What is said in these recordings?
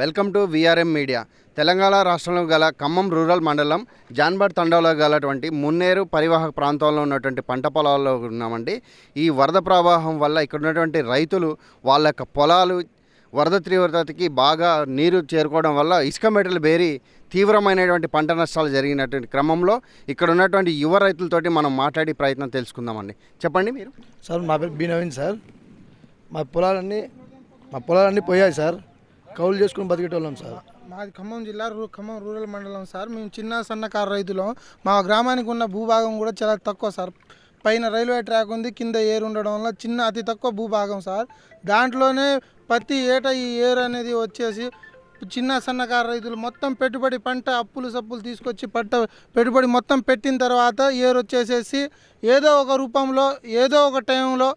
Welcome to VRM media Telangana రాష్ట్రంలో గల Khammam rural మండలం జాన్బడ్ తండాలో గలటువంటి మున్నేరు పరివాహక ప్రాంతంలో ఉన్నటువంటి పంట పొలాల్లో ఉన్నామండి. ఈ వరద ప్రవాహం వల్ల ఇక్కడ ఉన్నటువంటి రైతులు వాళ్ళ యొక్క పొలాలు వరద తీవ్రతకి బాగా నీరు చేరుకోవడం వల్ల ఇసుక మెటలు బేరి తీవ్రమైనటువంటి పంట నష్టాలు జరిగినటువంటి క్రమంలో ఇక్కడ ఉన్నటువంటి యువ రైతులతోటి మనం మాట్లాడే ప్రయత్నం తెలుసుకుందామండి. చెప్పండి మీరు. సార్ మా పేరు బీ నవీన్ సార్. మా పొలాలన్నీ మా పొలాలన్నీ పోయాయి సార్. కౌలు చేసుకుని బతికేటోళ్ళం సార్. మాది ఖమ్మం జిల్లా రూ ఖమ్మం రూరల్ మండలం సార్. మేము చిన్న సన్నకారు రైతులం. మా గ్రామానికి ఉన్న భూభాగం కూడా చాలా తక్కువ సార్. పైన రైల్వే ట్రాక్ ఉంది కింద ఏరు ఉండడం వల్ల చిన్న అతి తక్కువ భూభాగం సార్. దాంట్లోనే ప్రతి ఏటా ఈ ఏరు అనేది వచ్చేసి చిన్న సన్నకారు రైతులు మొత్తం పెట్టుబడి పంట అప్పులు సప్పులు తీసుకొచ్చి పంట పెట్టుబడి మొత్తం పెట్టిన తర్వాత ఏరు వచ్చేసేసి ఏదో ఒక రూపంలో ఏదో ఒక టైంలో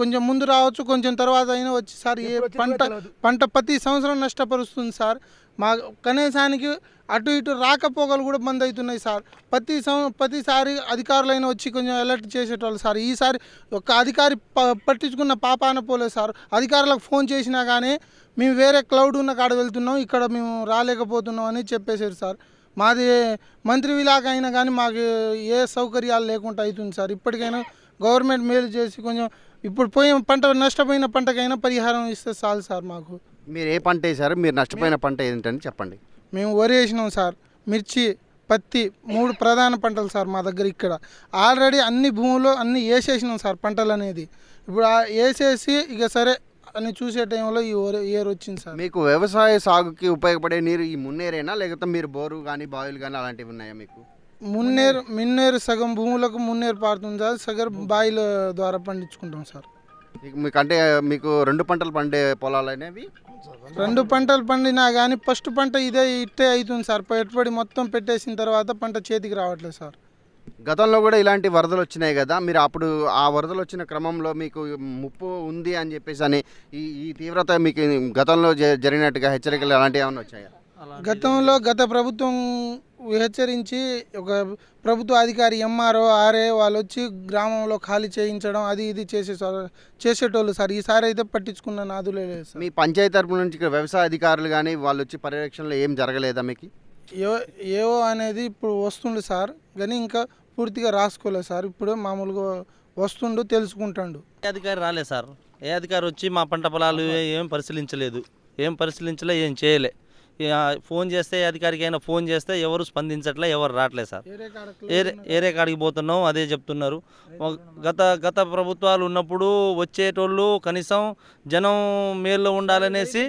కొంచెం ముందు రావచ్చు కొంచెం తర్వాత అయినా వచ్చి సార్ ఏ పంట పంట ప్రతి సంవత్సరం నష్టపరుస్తుంది సార్. మా కనీసానికి అటు ఇటు రాకపోకలు కూడా బంద్ అవుతున్నాయి సార్. ప్రతి సం ప్రతిసారి అధికారులైన వచ్చి కొంచెం అలర్ట్ చేసేటోళ్ళు సార్. ఈసారి ఒక అధికారి పట్టించుకున్న పాపాన పోలేదు సార్. అధికారులకు ఫోన్ చేసినా కానీ మేము వేరే క్లౌడ్ ఉన్న కాడ వెళ్తున్నాం ఇక్కడ మేము రాలేకపోతున్నాం అని చెప్పేశారు సార్. మాది మంత్రి విలాక అయినా కానీ మాకు ఏ సౌకర్యాలు లేకుండా అవుతుంది సార్. ఇప్పటికైనా గవర్నమెంట్ మేలు చేసి కొంచెం ఇప్పుడు పోయిన పంట నష్టపోయిన పంటకైనా పరిహారం ఇస్తే చాలు సార్ మాకు. మీరు ఏ పంట వేశారు? మీరు నష్టపోయిన పంట ఏంటని చెప్పండి. మేము వరి వేసినాం సార్. మిర్చి పత్తి మూడు ప్రధాన పంటలు సార్ మా దగ్గర ఇక్కడ. ఆల్రెడీ అన్ని భూములు అన్ని వేసేసినాం సార్ పంటలు అనేది. ఇప్పుడు ఆ వేసేసి ఇక సరే అని చూసే టైంలో ఈ వరి ఏరు వచ్చింది సార్. మీకు వ్యవసాయ సాగుకి ఉపయోగపడే నీరు ఈ మున్నేరేనా? లేకపోతే మీరు బోరు కానీ బావిలు కానీ అలాంటివి ఉన్నాయా మీకు? మున్నేరు మిన్నేరు సగం భూములకు మున్నేరు పారుతుంది సార్. సగం బాయిల ద్వారా పండించుకుంటాం సార్. మీకు- అంటే మీకు రెండు పంటలు పండే పొలాలు అనేవి? రెండు పంటలు పండినా కానీ ఫస్ట్ పంట ఇదే ఇట్టే అవుతుంది సార్. పెట్టుబడి మొత్తం పెట్టేసిన తర్వాత పంట చేతికి రావట్లేదు సార్. గతంలో కూడా ఇలాంటి వరదలు వచ్చినాయి కదా. మీరు అప్పుడు ఆ వరదలు వచ్చిన క్రమంలో మీకు ముప్పు ఉంది అని చెప్పేసి అని ఈ ఈ తీవ్రత మీకు గతంలో జరిగినట్టుగా హెచ్చరికలు అలాంటివి ఏమైనా వచ్చాయా? గతంలో గత ప్రభుత్వం హెచ్చరించి ఒక ప్రభుత్వ అధికారి ఎంఆర్ఓ ఆర్ఏ వాళ్ళు వచ్చి గ్రామంలో ఖాళీ చేయించడం అది ఇది చేసే చేసేటోళ్ళు సార్. ఈసారి అయితే పట్టించుకున్న నాదులే లేదు సార్. మీ పంచాయతీ తరపు నుంచి ఇక్కడ వ్యవసాయ అధికారులు కానీ వాళ్ళు వచ్చి పర్యవేక్షణలో ఏం జరగలేదా మీకు? ఏవో ఏవో అనేది ఇప్పుడు వస్తుండు సార్ కానీ ఇంకా పూర్తిగా రాసుకోలేదు సార్. ఇప్పుడు మామూలుగా వస్తుండు తెలుసుకుంటాడు. ఏ అధికారి రాలేదు సార్. ఏ అధికారి వచ్చి మా పంట పొలాలు ఏం పరిశీలించలేదు. ఏం పరిశీలించలే ఏం చేయలే. ఫోన్ చేస్తే అధికారికి అయినా ఫోన్ చేస్తే ఎవరు స్పందించట్లే ఎవరు రావట్లేదు సార్. ఏరే ఏరే కాడికి పోతున్నాం అదే చెప్తున్నారు. గత గత ప్రభుత్వాలు ఉన్నప్పుడు వచ్చేటోళ్ళు కనీసం జనం మేల్లో ఉండాలనేసి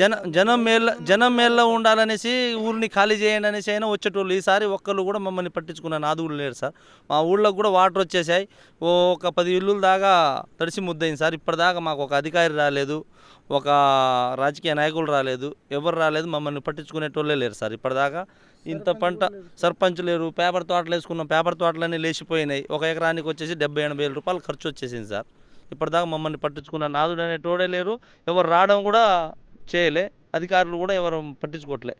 జన జనం మేళ్ళ జనం మేల్లో ఉండాలనేసి ఊరిని ఖాళీ చేయండి అనేసి అయినా వచ్చేటోళ్ళు. ఈసారి ఒక్కళ్ళు కూడా మమ్మల్ని పట్టించుకున్న నాదు కూడా లేరు సార్. మా ఊళ్ళో కూడా వాటర్ వచ్చేసాయి. ఓ ఒక పది ఇల్లుల దాకా తడిసి ముద్దయింది సార్. ఇప్పటిదాకా మాకు ఒక అధికారి రాలేదు. ఒక రాజకీయ నాయకులు రాలేదు. ఎవరు రాలేదు మమ్మల్ని పట్టించుకునేటోళ్ళే లేరు సార్. ఇప్పటిదాకా ఇంత పంట సర్పంచ్ లేరు. పేపర్ తోటలు వేసుకున్నాం. పేపర్ తోటలన్నీ లేచిపోయినాయి. ఒక ఎకరానికి వచ్చేసి డెబ్బై ఎనభై వేల రూపాయలు ఖర్చు వచ్చేసింది సార్. ఇప్పటిదాకా మమ్మల్ని పట్టించుకున్న నాదుడు అనేటోడే లేరు. ఎవరు రావడం కూడా చేయలే. అధికారులు కూడా ఎవరు పట్టించుకోవట్లే.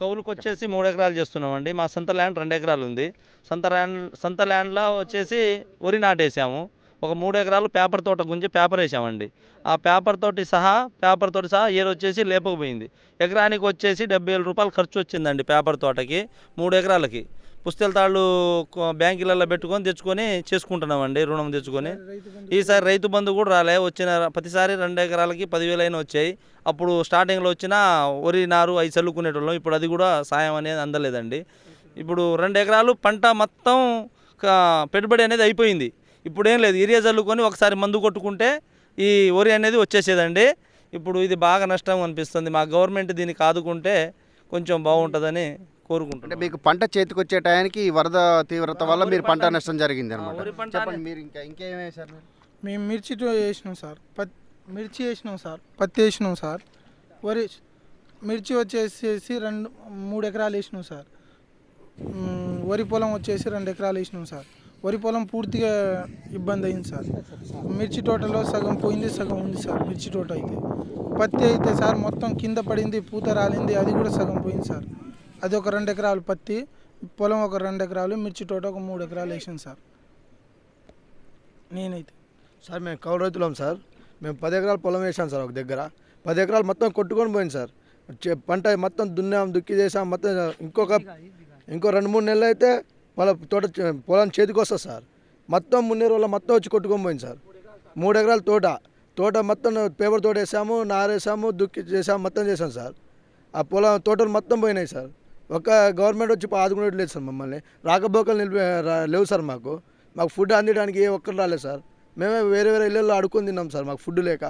కౌలుకు వచ్చేసి మూడు ఎకరాలు చేస్తున్నామండి. మా సొంత ల్యాండ్ రెండు ఎకరాలు ఉంది సొంత ల్యాండ్ సొంత ల్యాండ్లో వచ్చేసి వరి నాటేసాము. ఒక మూడు ఎకరాలు పేపర్ తోట గుంజి పేపర్ వేసామండి. ఆ పేపర్ తోటి సహా పేపర్ తోటి సహా ఏరు వచ్చేసి లేపకపోయింది. ఎకరానికి వచ్చేసి డెబ్బై వేల రూపాయలు ఖర్చు వచ్చిందండి పేపర్ తోటకి మూడు ఎకరాలకి కుస్తీల తాళ్ళు బ్యాంకులలో పెట్టుకొని తెచ్చుకొని చేసుకుంటున్నామండి రుణం తెచ్చుకొని. ఈసారి రైతు బంధు కూడా రాలే వచ్చిన ప్రతిసారి రెండు ఎకరాలకి పదివేలు అయినా వచ్చాయి. అప్పుడు స్టార్టింగ్లో వచ్చిన వరి నారు అవి చల్లుకునేటోళ్ళం ఇప్పుడు అది కూడా సాయం అనేది అందలేదండి. ఇప్పుడు రెండు ఎకరాలు పంట మొత్తం పెట్టుబడి అనేది అయిపోయింది. ఇప్పుడు ఏం లేదు ఏరియా చల్లుకొని ఒకసారి మందు కొట్టుకుంటే ఈ వరి అనేది వచ్చేసేదండి. ఇప్పుడు ఇది బాగా నష్టం అనిపిస్తుంది. మా గవర్నమెంట్ దీనికి ఆదుకుంటే కొంచెం బాగుంటుందని అంటే కోరుకుంటున్నాం మీకు పంట చేతికి వచ్చే టయానికి ఈ వరద తీవ్రత వల్ల మీరు పంట నష్టం జరిగింది అనమాట వరి పంట చెప్పండి మీరు ఇంకా ఇంకేం వేశారు మీరు? మేము మిర్చి తో వేసినాం సార్. పత్ మిర్చి వేసినాం సార్. పత్తి వేసినాం సార్. వరి మిర్చి వచ్చేసేసి రెండు మూడు ఎకరాలు వేసినాం సార్. మ్, వరి పొలం వచ్చేసి రెండు ఎకరాలు వేసినాం సార్. వరి పొలం పూర్తిగా ఇబ్బంది అయింది సార్. మిర్చి తోటలో సగం పోయింది సగం ఉంది సార్ మిర్చి తోట అయితే. పత్తి అయితే సార్ మొత్తం కింద పడింది పూత రాలింది అది కూడా సగం పోయింది సార్. అది ఒక రెండు ఎకరాలు పత్తి పొలం ఒక రెండు ఎకరాలు మిర్చి తోట ఒక మూడు ఎకరాలు వేసాను సార్. నేనైతే. సార్ మేము కౌలు రైతులం సార్. మేము పది ఎకరాలు పొలం వేసాం సార్ ఒక దగ్గర. పది ఎకరాలు మొత్తం కొట్టుకొని పోయింది సార్. చే- పంట మొత్తం దున్నాం దుక్కి చేసాం మొత్తం ఇంకొక ఇంకో రెండు మూడు నెలలు అయితే వాళ్ళ తోట పొలం చేతికి వస్తుంది సార్. మొత్తం మున్నేరు వల్ల మొత్తం వచ్చి కొట్టుకొని పోయింది సార్. మూడు ఎకరాల తోట. తోట మొత్తం పేపర్ తోట వేసాము నారేసాము దుక్కి చేసాము మొత్తం చేసాం సార్. ఆ పొలం తోటలు మొత్తం పోయినాయి సార్. ఒక గవర్నమెంట్ వచ్చి ఆదుకునేట్లేదు సార్ మమ్మల్ని. రాకపోకలు నిలిపి లేవు సార్ మాకు. మాకు ఫుడ్ అందడానికి ఏ ఒక్కరు రాలేదు సార్. మేమే వేరే వేరే ఇళ్ళల్లో అడుక్కొని తిన్నాం సార్ మాకు ఫుడ్ లేక.